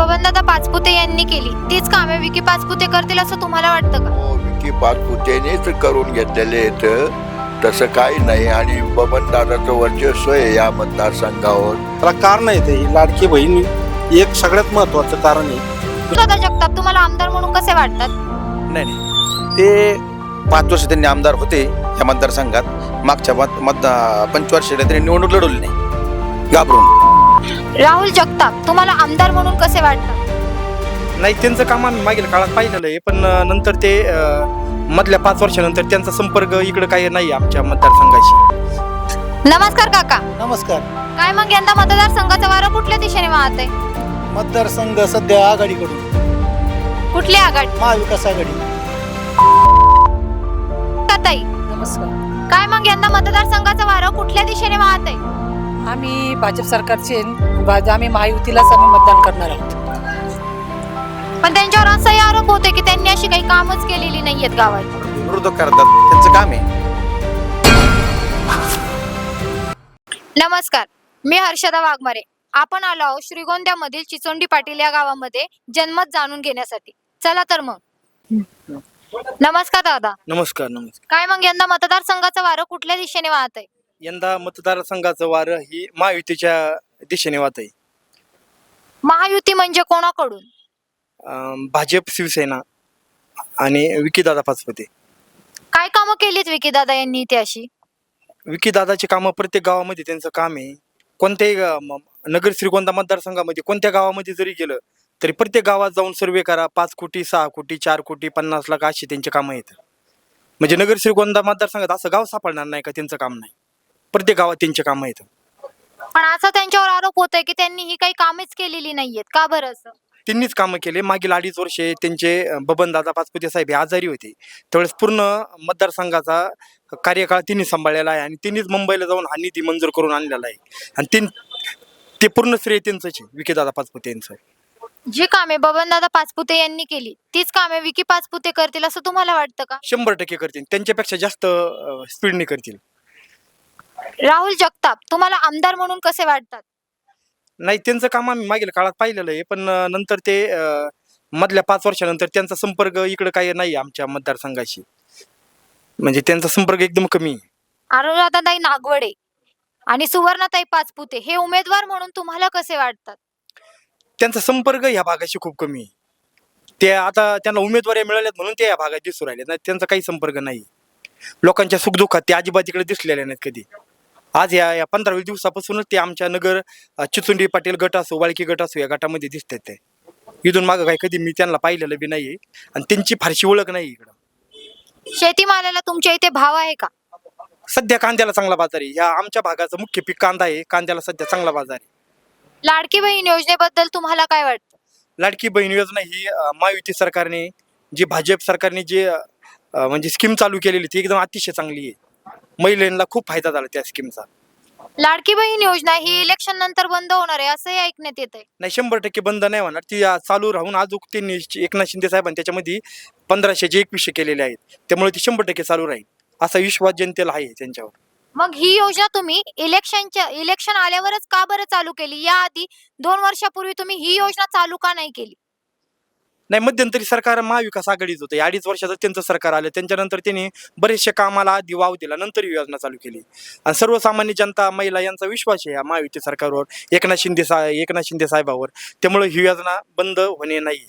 बबनदादा पाचपुते यांनी केली. तीच कामे विकी पाचपुते करतील असं तुम्हाला वाटतं का? हो विकी पाचपुतेनेच करून घेतलेले आहेत. तसं काही नाही आणि बबन दादाचं वर्चस्व आहे या मतदारसंघावर. त्याला कारण आहे ते लाडकी बहीण एक सगळ्यात महत्वाचं कारण आहे. दादा जगताप तुम्हाला आमदार म्हणून कसे वाटतात? नाही नाही. ते पाच वर्ष त्यांनी आमदार होते या मतदारसंघात. मागच्या मत मतदा पंचवार्षिकला त्यांनी निवडणूक लढवली नाही. घाबरून. राहुल जगताप तुम्हाला आमदार म्हणून कसे वाटतात? नाही त्यांचं काम आम्ही मागील काळात पाहिलेलं आहे पण अं, नंतर ते अं, मधल्या पाच वर्षानंतर त्यांचा संपर्क इकडे काही नाही आमच्या मतदारसंघाशी. नमस्कार काका. नमस्कार. काय मग यंदा मतदारसंघाचा वारा कुठल्या दिशेने वाहत आहे मतदारसंघ सध्या आघाडीकडून. कुठली आघाडी? महाविकास आघाडी. ताई. नमस्कार. काय मग यंदा मतदारसंघाचा वारा कुठल्या दिशेने वाहत आहे आम्ही भाजप सरकारचे भाज- आम्ही महायुतीलाच आम्ही मतदान करणार आहोत. पण त्यांच्यावर असाही आरोप होते की त्यांनी अशी काही कामच केलेली नाहीयेत गावात. विरोधक करतात. त्यांचं काम आहे. नमस्कार. मी हर्षदा वाघमारे. आपण आलो आहोत श्रीगोंद्यामधील चिचोंडी पाटील या गावामध्ये जन्मत जाणून घेण्यासाठी. चला तर मग. नमस्कार दादा. नमस्कार नमस्कार. काय मग यंदा मतदारसंघाचं वारं कुठल्या दिशेने वाहत आहे यंदा मतदारसंघाचं वारं ही महायुतीच्या दिशेने वाहत आहे. महायुती म्हणजे कोणाकडून? अं, भाजप शिवसेना आणि विकीदादा पाचपते. काय कामं केलीत विकी दादा यांनी इथे अशी विकीदादाची कामं प्रत्येक गावामध्ये त्यांचं काम आहे. कोणत्याही गा- म- नगर श्रीगोंदा मतदारसंघामध्ये कोणत्या गावामध्ये जरी गेलं तरी प्रत्येक गावात जाऊन सर्वे करा. पाच कोटी सहा कोटी चार कोटी पन्नास लाख अशी त्यांची कामं आहेत. म्हणजे नगर श्रीगोंदा मतदारसंघात असं गाव सापडणार नाही का? त्यांचं काम नाही. प्रत्येक गावात त्यांचे कामं आहेत. पण असा त्यांच्यावर आरोप होत आहे की त्यांनी ही काही कामेच केलेली नाहीयेत. का बरं असं? त्यांनीच कामं केले. मागील अडीच वर्षे त्यांचे बबन दादा पाचपुते साहेब हे आजारी होते. त्यावेळेस पूर्ण मतदारसंघाचा कार्यकाळ त्यांनी सांभाळलेला आहे आणि त्यांनीच मुंबईला जाऊन हा निधी मंजूर करून आणलेला आहे. आणि ते ते पूर्ण श्रेय त्यांचंच आहे विकीदादा पाचपुते यांचं. जी कामे बबनदादा पाचपुते यांनी केली तीच कामे विकी पाचपुते करतील असं तुम्हाला वाटतं का? शंभर टक्के करतील. त्यांच्यापेक्षा जास्त स्पीडने करतील. राहुल जगताप तुम्हाला आमदार म्हणून कसे वाटतात? नाही त्यांचं काम आम्ही मागील काळात पाहिलेलं आहे पण अं, नंतर ते अं, मधल्या पाच वर्षानंतर त्यांचा संपर्क इकडे काही नाही आमच्या मतदारसंघाशी. म्हणजे त्यांचा संपर्क एकदम कमी आहे. अनुराधाताई नागवडे आणि सुवर्णाताई पाचपुते हे उमेदवार म्हणून तुम्हाला कसे वाटतात? त्यांचा संपर्क ह्या भागाशी खूप कमी आहे. ते आता त्यांना उमेदवारी मिळाल्यात म्हणून ते या भागात दिसू राहिले नाही त्यांचा काही संपर्क नाही. लोकांच्या सुखदुःखात ते अजिबात इकडे दिसलेले नाहीत कधी. आज या या पंधरा वीस दिवसापासूनच ते आमच्या नगर अ, चिचुंडी पाटील गट असो वाळकी गट असो या गटामध्ये दिसतात ते. इथून मागं काही कधी मी त्यांना पाहिलेलं बी नाहीये आणि त्यांची फारशी ओळख नाही इकडं. शेतीमालाला तुमच्या इथे भाव आहे का? सध्या कांद्याला चांगला बाजार आहे. या आमच्या भागाचं मुख्य पीक कांदा आहे. कांद्याला सध्या चांगला बाजार आहे. लाडकी बहीण योजनेबद्दल तुम्हाला काय वाटतं? लाडकी बहीण योजना ही अ, महायुती सरकारने जी भाजप सरकारने जी अ, म्हणजे स्कीम चालू केलेली ती एकदम अतिशय चांगली आहे. महिलांना खूप फायदा झाला त्या स्कीमचा लाडकी बहीण योजना ही इलेक्शन नंतर बंद होणार आहे असंही ऐकण्यात येत आहे नाही शंभर टक्के बंद नाही होणार. ती चालू राहून अजून त्यांनी एकनाथ शिंदे साहेबांनी त्याच्यामध्ये पंधराशेचे एकवीसशे केलेले आहेत त्यामुळे ती शंभर टक्के चालू राहील. असा विश्वास जनतेला आहे त्यांच्यावर. मग ही योजना तुम्ही इलेक्शनच्या इलेक्शन आल्यावरच का बरं चालू केली? याआधी दोन वर्षापूर्वी तुम्ही ही योजना चालू का नाही केली? नाही मध्यंतरी सरकार महाविकास आघाडीच होतं. या अडीच वर्षाचं त्यांचं सरकार आलं. त्यांच्यानंतर त्यांनी बरेचशा कामाला आधी वाव दिला. नंतर ही योजना चालू केली. आणि सर्वसामान्य जनता महिला यांचा विश्वास आहे या महायुती सरकारवर एकनाथ शिंदे सा एकनाथ शिंदे साहेबावर. त्यामुळे ही योजना बंद होणे नाही.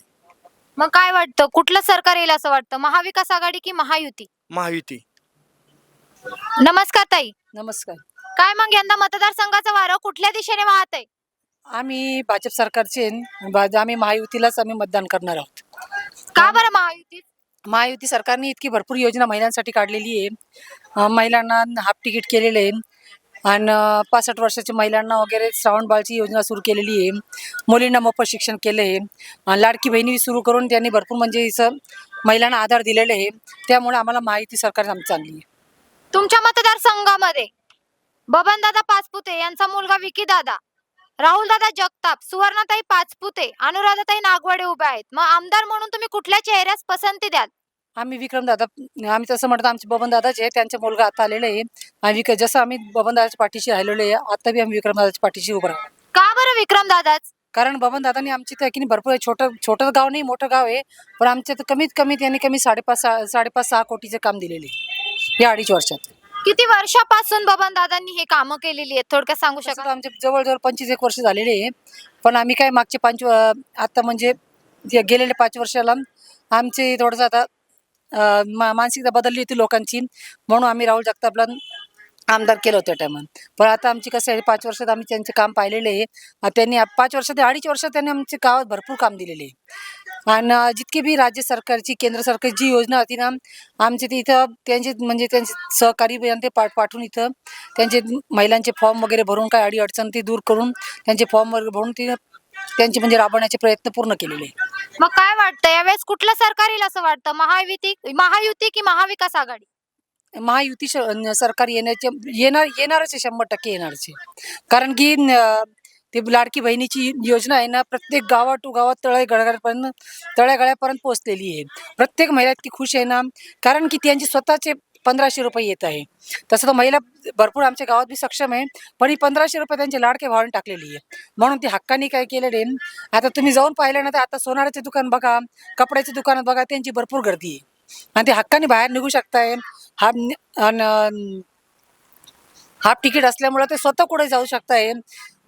मग काय वाटतं? कुठलं सरकार येईल असं वाटतं? महाविकास आघाडी की महायुती? महायुती. नमस्कार ताई. नमस्कार. काय मग यंदा मतदारसंघाचं वारं कुठल्या दिशेने वाहत आहे आम्ही भाजप सरकारचे भाज- आम्ही महायुतीलाच आम्ही मतदान करणार आहोत. का बरं महायुती? महायुती सरकारने इतकी भरपूर योजना महिलांसाठी काढलेली आहे. अं, महिलांना हाफ तिकीट केलेलं आहे. आणि पासष्ट वर्षाच्या महिलांना वगैरे श्रावण बाळची योजना सुरू केलेली आहे. मुलींना मोफत शिक्षण केलं आहे. लाडकी बहिणी सुरू करून त्यांनी भरपूर म्हणजे इथं महिलांना आधार दिलेले आहे. त्यामुळे आम्हाला महायुती सरकार आमची चांगली आहे. तुमच्या मतदारसंघामध्ये बबनदादा पाचपुते यांचा मुलगा विकी दादा राहुल दादा जगताप सुवर्णाताई पाचपुते अनुराधाताई नागवडे उभे आहेत. मग आमदार म्हणून तुम्ही कुठल्या चेहऱ्यास पसंती द्याल? आम्ही विक्रम दादा आम्ही तसं म्हणतो आमचे बबन दादाचे त्यांचा मुलगा आता आलेले आहे. आणि विक जसं आम्ही बबन दादाच्या पाठीशी राहिलेलो आहे आता बी आम्ही विक्रम दादाच्या पाठीशी उभं राहतो का बरं विक्रम दादाच? कारण बबन दादांनी आमची तर की नाही भरपूर छोटं छोटं गाव नाही मोठं गाव आहे. पण आमच्या तर कमीत कमी त्यांनी कमी साडेपाच सहा साडेपाच सहा कोटीचे काम दिलेले. या अडीच वर्षात. किती वर्षापासून बबन दादांनी हे कामं केलेली आहेत? थोडक्यात सांगू तर आमचे जवळजवळ पंचवीस एक वर्ष झालेले आहे. पण आम्ही काय मागचे पाच आता म्हणजे जे गेलेले पाच वर्षाला आमची थोडंसं आता अं, मा- मानसिकता बदलली होती लोकांची. म्हणून आम्ही राहुल जगतापला आमदार केलं होतं टायमात पण आता आमची कसं आहे पाच वर्षात आम्ही त्यांचे काम पाहिलेले आहे. त्यांनी पाच वर्षात अडीच वर्षात त्यांनी आमच्या गावात भरपूर काम दिलेले आहे. आणि जितकी बी राज्य सरकारची केंद्र सरकारची जी योजना होती ना आमचे ते इथं त्यांचे म्हणजे त्यांचे सहकारी ते पाठ पाठवून इथं त्यांचे महिलांचे फॉर्म वगैरे भरून काय अडी अडचण ती दूर करून त्यांचे फॉर्म वगैरे भरून ती त्यांचे म्हणजे राबवण्याचे प्रयत्न पूर्ण केलेले. मग काय वाटतं? यावेळेस कुठलं सरकार येईल असं वाटतं? महायुती महायुती की महाविकास आघाडी? महायुती सरकार येण्याचे येणार येणारच आहे शंभर टक्के येणारच आहे. कारण की ते लाडकी बहिणीची योजना आहे ना प्रत्येक गावा टू गावात तळे गळ्यापर्यंत तळ्यागळ्यापर्यंत पोहोचलेली आहे. प्रत्येक महिला इतकी खुश आहे ना कारण की त्यांची स्वतःचे पंधराशे रुपये येत आहे. तसं तर महिला भरपूर आमच्या गावात बी सक्षम आहे पण ही पंधराशे रुपये त्यांचे लाडके भावाने टाकलेली आहे. म्हणून ती हक्कानी काय केलेलं आहे? आता तुम्ही जाऊन पाहिलं ना तर आता सोनाराचे दुकान बघा कपड्याचे दुकानात बघा त्यांची भरपूर गर्दी आहे. आणि ते हक्काने बाहेर निघू शकताय. हा अन हाफ तिकीट असल्यामुळे ते स्वतः कुठे जाऊ शकताय?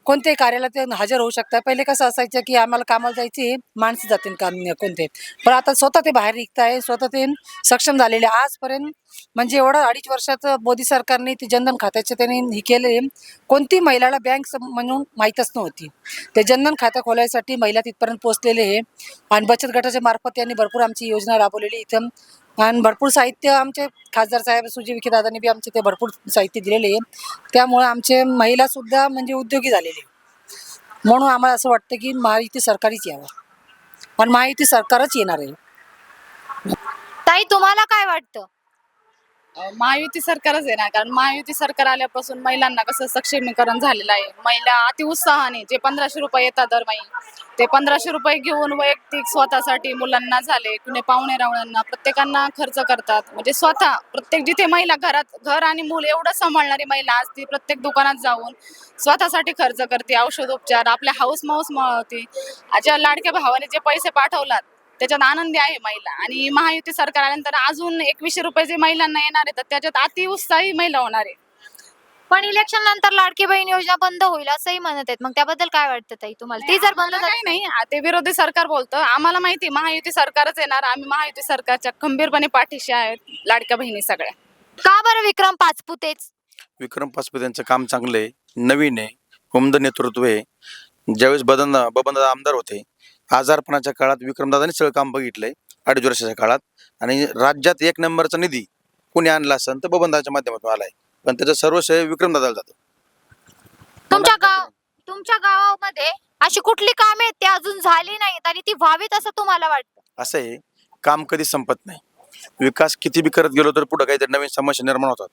कोणत्याही कार्याला ते हजर होऊ शकतात. पहिले कसं असायचं की आम्हाला कामाला जायची माणसं जातील काम कोणते. पण आता स्वतः ते बाहेर निघताय स्वतः ते सक्षम झालेले. आजपर्यंत म्हणजे एवढं अडीच वर्षात मोदी सरकारने ते जनधन खात्याचे त्यांनी हे केले. कोणती महिलाला बँक म्हणून माहीतच नव्हती. ते जनधन खातं खोलायसाठी महिला तिथपर्यंत पोहोचलेले आहे आणि बचत गटाच्या मार्फत त्यांनी भरपूर आमची योजना राबवलेली इथं. आणि भरपूर साहित्य आमचे खासदार साहेब सुजी विखे दादाने बी आमचे ते भरपूर साहित्य दिलेले आहे त्यामुळे आमचे महिला सुद्धा म्हणजे उद्योगी झालेले आहे. म्हणून आम्हाला असं वाटतं की महायुती सरकारीच यावं. पण महायुती सरकारच येणार आहे. ताई तुम्हाला काय वाटतं? महायुती सरकारच आहे ना कारण महायुती सरकार आल्यापासून महिलांना कसं सक्षमीकरण झालेलं आहे. महिला अति उत्साहाने जे पंधराशे रुपये येतात दरमही ते पंधराशे रुपये घेऊन वैयक्तिक स्वतःसाठी मुलांना झाले कुणी पाहुणे रावळ्यांना प्रत्येकांना खर्च करतात. म्हणजे स्वतः प्रत्येक जिथे महिला घरात घर आणि मूल एवढं सांभाळणारी महिला असती प्रत्येक दुकानात जाऊन स्वतःसाठी खर्च करते औषधोपचार आपल्या हाऊस माऊस होती ज्या लाडक्या भावाने जे पैसे पाठवलात त्याच्यात आनंदी आहे महिला. आणि महायुती सरकार आल्यानंतर अजून एकवीसशे रुपये जे महिलांना येणार आहे तर त्याच्यात अति उत्साही महिला होणार आहे. पण इलेक्शन नंतर लाडकी बहीण योजना बंद होईल असंही म्हणत आहेत. मग त्याबद्दल काय वाटतं ताई तुम्हाला? ती जर बंद आम्हाला झाली काही नाही. आ, ते विरोधी सरकार बोलतं. आम्हाला माहिती आहे, महायुती सरकारच येणार. आम्ही महायुती सरकारच्या खंबीरपणे पाठीशी आहेत लाडक्या बहिणी सगळ्या. का बरं विक्रम पाचपुतेच विक्रम पाचपत यांचं काम चांगलं आहे नवीन आहे उमद नेतृत्व आहे. ज्यावेळेस बदन बबनदादा आमदार होते आजारपणाच्या काळात विक्रमदादांनी सगळं काम बघितलंय अडीच वर्षाच्या काळात. आणि राज्यात एक नंबरचा निधी कोणी आणला असेल तर बबनदादाच्या माध्यमातून आलाय. पण त्याचं सर्व श्रेय विक्रमदादाला जातं. तुमच्या गाव तुमच्या गावामध्ये अशी कुठली कामे आहेत ती अजून झाली नाहीत आणि ती व्हावीत असं तुम्हाला वाटतं? असं आहे काम कधी संपत नाही. विकास किती बी करत गेलो तर पुढे काहीतरी नवीन समस्या निर्माण होतात.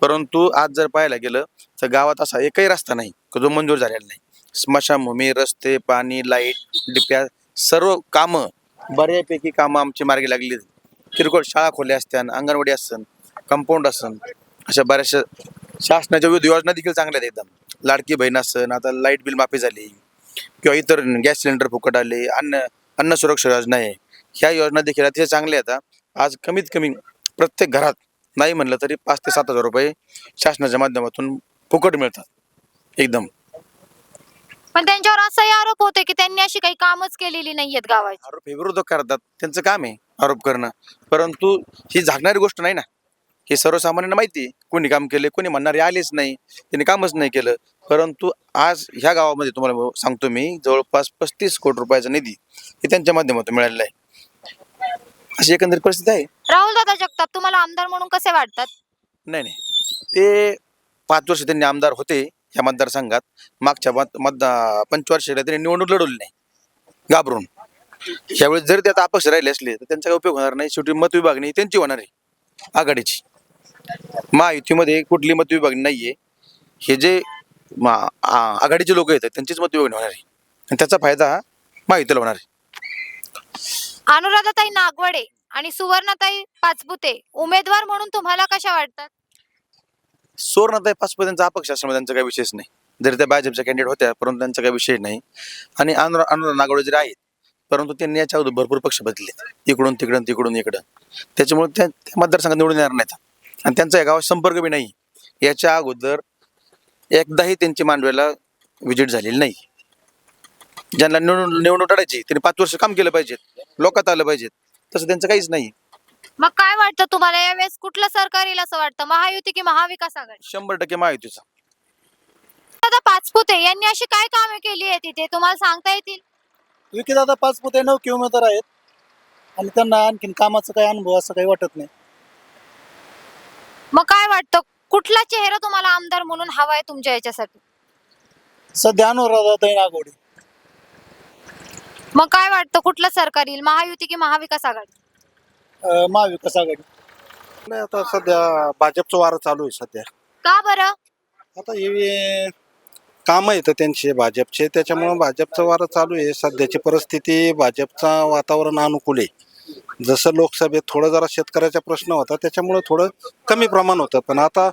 परंतु आज जर पाहायला गेलं तर गावात असा एकही रस्ता नाही की जो मंजूर झालेला नाही. स्मशानभूमी रस्ते पाणी लाइट डिप्या सर्व कामं बऱ्यापैकी कामं आमची मार्गी लागली. किरकोळ शाळा खोल्या असतात अंगणवाडी असन कंपाऊंड असन अशा बऱ्याचशा शासनाच्या विविध योजना देखील चांगल्या आहेत एकदम. लाडकी बहीण असन आता लाइट बिल माफी झाली किंवा इतर गॅस सिलेंडर फुकट आले अन्न अन्न सुरक्षा योजना आहे ह्या योजना देखील अतिशय चांगल्या आहेत आज कमीत कमी प्रत्येक घरात नाही म्हणलं तरी पाच ते सात हजार रुपये शासनाच्या माध्यमातून फुकट मिळतात एकदम. पण त्यांच्यावर असाही आरोप होते की त्यांनी अशी काही कामच केलेली नाहीयेत गावाची. आरोप हे विरोधक करतात. त्यांचं काम आहे आरोप करणं. परंतु ही झाकणारी गोष्ट नाही ना. हे सर्वसामान्यांना माहिती आहे. कोणी काम केले कोणी म्हणणारे आलेच नाही. त्यांनी कामच नाही केलं. परंतु आज ह्या गावामध्ये तुम्हाला सांगतो मी जवळपास पस्तीस कोटी रुपयाचा निधी हे त्यांच्या माध्यमातून मिळालेला आहे. अशी एकंदरीत परिस्थिती आहे. राहुल दादा जगताप तुम्हाला आमदार म्हणून कसे वाटतात? नाही नाही. ते पाच वर्ष त्यांनी आमदार होते. या मतदारसंघात मागच्या मत मतदा पंचवार्षिकला त्यांनी निवडणूक लढवली नाही. घाबरून. यावेळी जर त्यात अपक्ष राहिले असले तर त्यांचा काही उपयोग होणार नाही. शेवटी मतविभागणी त्यांची होणार आहे आघाडीची. महायुतीमध्ये कुठली मतविभागणी नाहीये. हे जे आघाडीचे लोक येतात त्यांचीच मतविभागणी होणार आहे. आणि त्याचा फायदा हा महायुतीला होणार आहे. अनुराधाताई नागवडे आणि सुवर्णाताई पाचपुते उमेदवार म्हणून तुम्हाला कशा वाटतात? सुवर्णताई पाचपत त्यांचा अपक्ष असल्यामुळे त्यांचा काही विशेष नाही. जरी त्या भाजपच्या कॅन्डिडेट होत्या परंतु त्यांचा काही विषय नाही. आणि अनुरा अनुरा नागवडे जरी आहेत परंतु त्यांनी याच्या अगोदर भरपूर पक्ष बदलले इकडून तिकडून तिकडून इकडं. त्याच्यामुळे त्या मतदारसंघात निवडून येणार नाहीत. आणि त्यांचा या गावात संपर्क बी नाही. याच्या अगोदर एकदाही त्यांची मांडव्याला विजिट झालेली नाही. ज्यांना निवडून निवडणूक टाळायची त्यांनी पाच वर्ष काम केलं पाहिजेत. लोकात आलं पाहिजेत. तसं त्यांचं काहीच नाही. मग काय वाटतं तुम्हाला? यावेळेस कुठलं सरकार येईल असं वाटतं? महायुती की महाविकास आघाडी? शंभर टक्के महायुतीचा. दादा पाचपुते यांनी अशी काय कामे केली आहे तिथे तुम्हाला सांगता येतील? विकीदादा पाचपुते नौके उमेदवार आहेत. आणि त्यांना आणखीन कामाचा काही अनुभव असं काही वाटत नाही. मग काय वाटतं? कुठला चेहरा तुम्हाला आमदार म्हणून हवाय तुमच्या याच्यासाठी? सध्या अनुराधा नागोडे मग काय वाटतं? कुठलं सरकार येईल? महायुती की महाविकास आघाडी? महाविकास आघाडी. नाही आता सध्या भाजपचं वारं चालू आहे सध्या. का बरं? आता हे काम आहेत त्यांचे भाजपचे. त्याच्यामुळं भाजपचं वारं चालू आहे. सध्याची परिस्थिती भाजपचा वातावरण अनुकूल आहे. जसं लोकसभेत थोडं जरा शेतकऱ्याचा प्रश्न होता त्याच्यामुळं थोडं कमी प्रमाण होतं. पण आता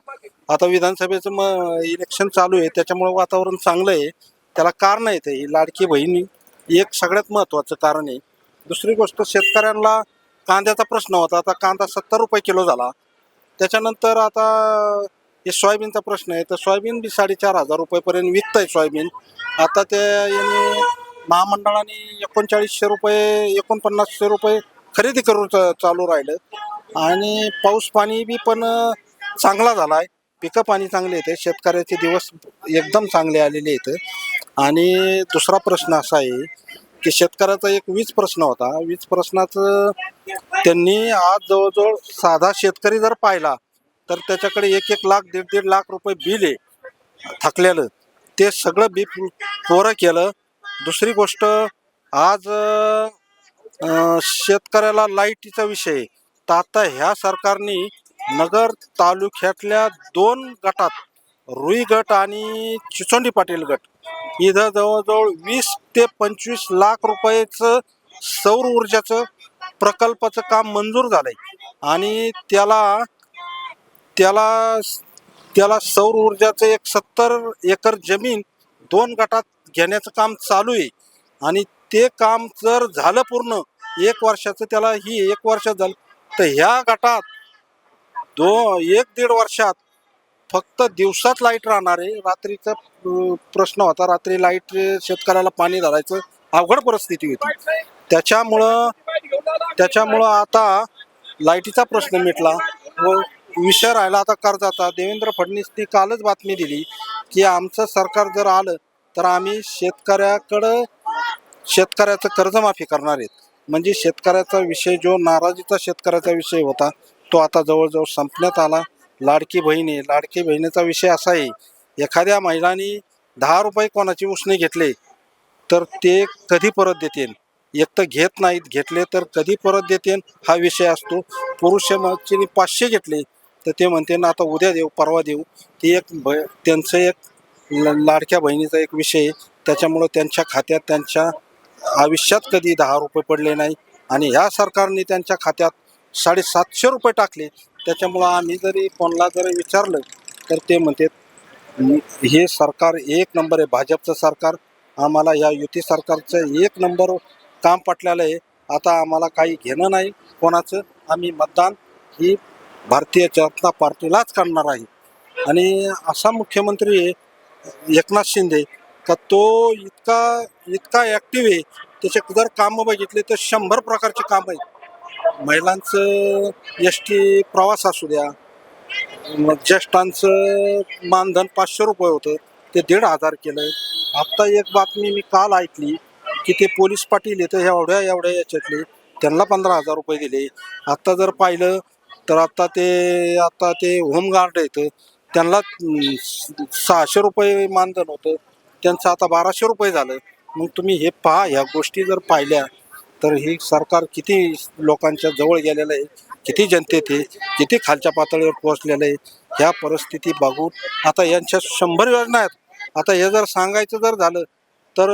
आता विधानसभेचं मग इलेक्शन चालू आहे. त्याच्यामुळं वातावरण चांगलं आहे. त्याला कारण आहे ते ही. लाडकी बहिणी एक सगळ्यात महत्त्वाचं कारण आहे. दुसरी गोष्ट शेतकऱ्यांना कांद्याचा प्रश्न होता. आता कांदा सत्तर रुपये किलो झाला. त्याच्यानंतर आता हे सोयाबीनचा प्रश्न आहे. तर सोयाबीन बी साडेचार हजार रुपयेपर्यंत विकत आहे सोयाबीन. आता ते यांनी महामंडळाने एकोणचाळीसशे रुपये एकोणपन्नासशे रुपये खरेदी करून चालू राहिलं. आणि पाऊस पाणी बी पण चांगला झाला आहे पिकं पाणी चांगले येते. शेतकऱ्याचे दिवस एकदम चांगले आलेले आहेत. आणि दुसरा प्रश्न असा आहे की शेतकऱ्याचा एक वीज प्रश्न होता. वीज प्रश्नाचं त्यांनी आज जवळजवळ साधा शेतकरी जर पाहिला तर त्याच्याकडे एक एक लाख दीड दीड लाख रुपये बिल आहे थकलेलं. ते सगळं बी पोरं केलं. दुसरी गोष्ट आज शेतकऱ्याला लाईटीचा विषय तर आता ह्या सरकारने नगर तालुक्यातल्या दोन गटात रुई गट आणि चिचोंडी पाटील गट. इथं जवळजवळ वीस ते पंचवीस लाख रुपयेचं सौर ऊर्जाचं प्रकल्पाचं काम मंजूर झालंय. आणि त्याला त्याला त्याला सौर ऊर्जाचं एक सत्तर एकर जमीन दोन गटात घेण्याचं काम चालू आहे. आणि ते काम जर झालं पूर्ण एक वर्षाचं त्याला ही एक वर्ष झालं तर ह्या गटात दो एक दीड वर्षात फक्त दिवसात लाइट राहणार आहे. रात्रीचा प्रश्न होता. रात्री लाइट शेतकऱ्याला पाणी धरायचं अवघड परिस्थिती होती. त्याच्यामुळं त्याच्यामुळं आता लाईटीचा प्रश्न मिटला. व विषय राहिला आता कर्जाचा. देवेंद्र फडणवीसनी कालच बातमी दिली की आमचं सरकार जर आलं तर आम्ही शेतकऱ्याकडं शेतकऱ्याचं कर्जमाफी करणार आहेत. म्हणजे शेतकऱ्याचा विषय जो नाराजीचा शेतकऱ्याचा विषय होता तो आता जवळजवळ संपण्यात आला. लाडकी बहिणी लाडकी बहिणीचा विषय असा आहे एखाद्या महिलांनी दहा रुपये कोणाचे उसने घेतले तर ते कधी परत देतील? एक तर घेत नाहीत घेतले तर कधी परत देतील? हा विषय असतो. पुरुष मच्छीने पाचशे घेतले तर ते म्हणते ना आता उद्या देऊ परवा देऊ. ती एक ब त्यांचं एक लाडक्या बहिणीचा एक विषय आहे. त्याच्यामुळं त्यांच्या खात्यात त्यांच्या आयुष्यात कधी दहा रुपये पडले नाही. आणि ह्या सरकारने त्यांच्या खात्यात साडेसातशे रुपये टाकले त्याच्यामुळं आम्ही जरी कोणाला जरी विचारलं तर ते म्हणतात हे सरकार एक नंबर आहे भाजपचं सरकार आम्हाला या युती सरकारचं एक नंबर काम पटलेलं आहे. आता आम्हाला काही घेणं नाही कोणाचं. आम्ही मतदान ही भारतीय जनता पार्टीलाच करणार आहे. आणि असा मुख्यमंत्री आहे एकनाथ शिंदे का तो इतका इतका ॲक्टिव्ह आहे. त्याचे जर कामं बघितले तर शंभर प्रकारचे काम आहेत. महिलांचं एस टी प्रवास असू द्या मग ज्येष्ठांचं मानधन पाचशे रुपये होतं ते दीड हजार केलं आत्ता एक बातमी मी काल ऐकली की ते पोलीस पाटील येतं एवढ्या एवढ्या याच्यातले त्यांना पंधरा हजार रुपये दिले आत्ता जर पाहिलं तर आता ते आता ते होमगार्ड येतं त्यांना सहाशे रुपये मानधन होतं त्यांचं आता बाराशे रुपये झालं. मग तुम्ही हे पहा ह्या गोष्टी जर पाहिल्या तर ही सरकार किती लोकांच्या जवळ गेलेलं आहे किती जनतेत आहे किती खालच्या पातळीवर पोहोचलेलं आहे ह्या परिस्थिती बघून आता यांच्या शंभर योजना आहेत. आता हे जर सांगायचं जर झालं तर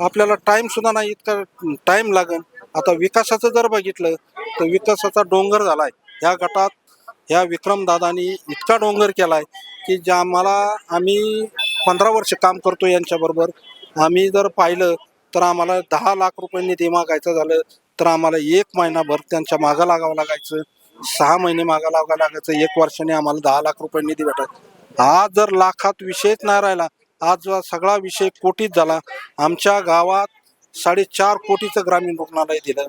आपल्याला टाईमसुद्धा नाही इतका टाईम लागेल आता विकासाचं जर बघितलं तर विकासाचा डोंगर झाला आहे ह्या गटात ह्या विक्रमदादांनी इतका डोंगर केला आहे की ज्या आम्हाला आम्ही पंधरा वर्ष काम करतो यांच्याबरोबर. आम्ही जर पाहिलं तर आम्हाला दहा लाख रुपये निधी मागायचं झालं. तर आम्हाला एक महिनाभर त्यांच्या मागं लागावं लागायचं. सहा महिने मागं लागावं लागायचं. एक वर्षाने आम्हाला दहा लाख रुपये निधी भेटायचा आज जर लाखात विषयच नाही राहिला आज सगळा विषय कोटीत झाला आमच्या गावात साडेचार कोटीचं ग्रामीण रुग्णालय दिलं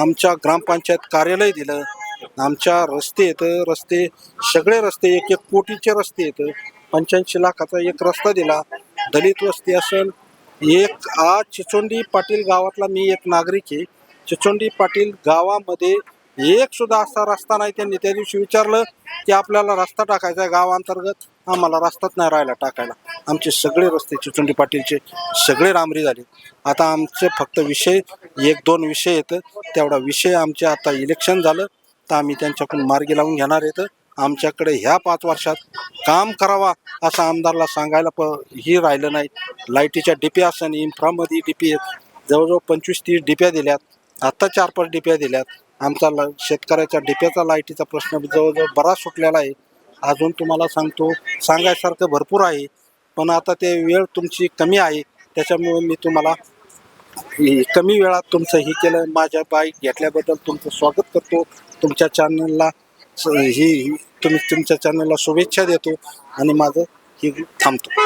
आमच्या ग्रामपंचायत कार्यालय दिलं आमच्या रस्ते येतं रस्ते सगळे रस्ते एक एक कोटीचे रस्ते येतं. पंच्याऐंशी लाखाचा एक रस्ता दिला. दलित वस्ती असेल एक आज चिचोंडी पाटील गावातला मी एक नागरिक आहे. चिचोंडी पाटील गावामध्ये एक सुद्धा असा रस्ता नाही त्यांनी त्या दिवशी विचारलं की आपल्याला रस्ता टाकायचा आहे गावांतर्गत. आम्हाला रस्ताच नाही राहिला टाकायला. आमचे सगळे रस्ते चिचोंडी पाटीलचे सगळे रामरी झाले. आता आमचे फक्त विषय एक दोन विषय येतं. तेवढा विषय आमचे आता इलेक्शन झालं. तर आम्ही त्यांच्याकडून मार्गी लावून घेणार येतं आमच्याकडे ह्या पाच वर्षात काम करावा असं आमदारला सांगायला प ही राहिलं नाही. लाईटीच्या डिप्या असं इन्फ्रामध्ये डिपी जवळजवळ पंचवीस तीस डिप्या दिल्यात. आत्ता चार पाच डिप्या दिल्यात. आमचा ल शेतकऱ्याच्या डिप्याचा लाईटीचा प्रश्न जवळजवळ बराच सुटलेला आहे. अजून तुम्हाला सांगतो सांगायसारखं भरपूर आहे. पण आता ते वेळ तुमची कमी आहे. त्याच्यामुळे मी तुम्हाला कमी वेळात तुमचं हे केलं. माझ्या बाईक घेतल्याबद्दल तुमचं स्वागत करतो. तुमच्या चॅनलला ही- तुम्ही तुमच्या चॅनलला शुभेच्छा देतो आणि माझं हे थांबतो.